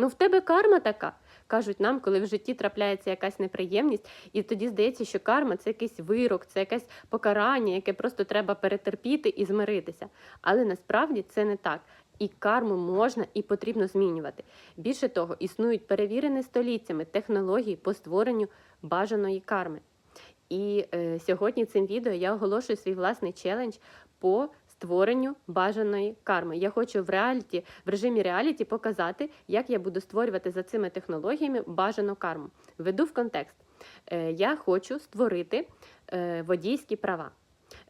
Ну, в тебе карма така. Кажуть нам, коли в житті трапляється якась неприємність, і тоді здається, що карма це якийсь вирок, це якесь покарання, яке просто треба перетерпіти і змиритися. Але насправді це не так. І карму можна і потрібно змінювати. Більше того, існують перевірені століттями технології по створенню бажаної карми. І е, сьогодні цим відео я оголошую свій власний челендж по створенню бажаної карми. Я хочу в реаліті, в режимі реаліті показати, як я буду створювати за цими технологіями бажану карму. Веду в контекст. Е, я хочу створити е, водійські права.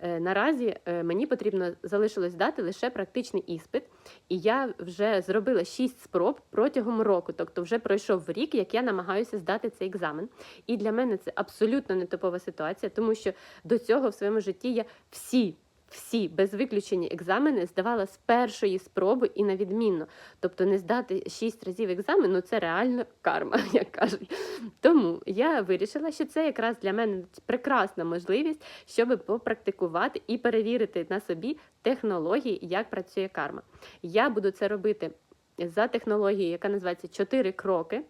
Е, Наразі мені потрібно залишилось дати лише практичний іспит, і я вже зробила 6 спроб протягом року. Тобто, вже пройшов рік, як я намагаюся здати цей екзамен. І для мене це абсолютно не типова ситуація, тому що до цього в своєму житті я всі. Всі без виключення екзамени здавала з першої спроби і на відмінно. Тобто не здати шість разів екзамен, ну це реально карма, як кажуть. Тому я вирішила, що це якраз для мене прекрасна можливість, щоб попрактикувати і перевірити на собі технології, як працює карма. Я буду це робити за технологією, яка називається чотири кроки.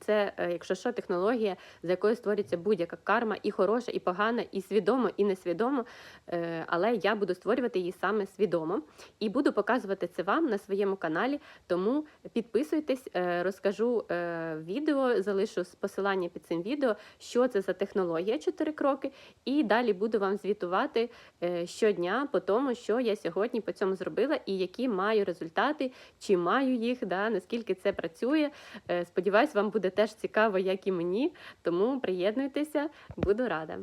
Це, е, якщо що, технологія, за якою створюється будь-яка карма, і хороша, і погана, і свідомо, і несвідомо. Е, Але я буду створювати її саме свідомо і буду показувати це вам на своєму каналі. Тому підписуйтесь, е, розкажу відео, залишу посилання під цим відео, що це за технологія 4 кроки, і далі буду вам звітувати щодня по тому, що я сьогодні по цьому зробила, і які маю результати, чи маю їх, да, наскільки це працює. Сподіваюсь, вам буде теж цікаво, як і мені. Тому приєднуйтеся, буду рада.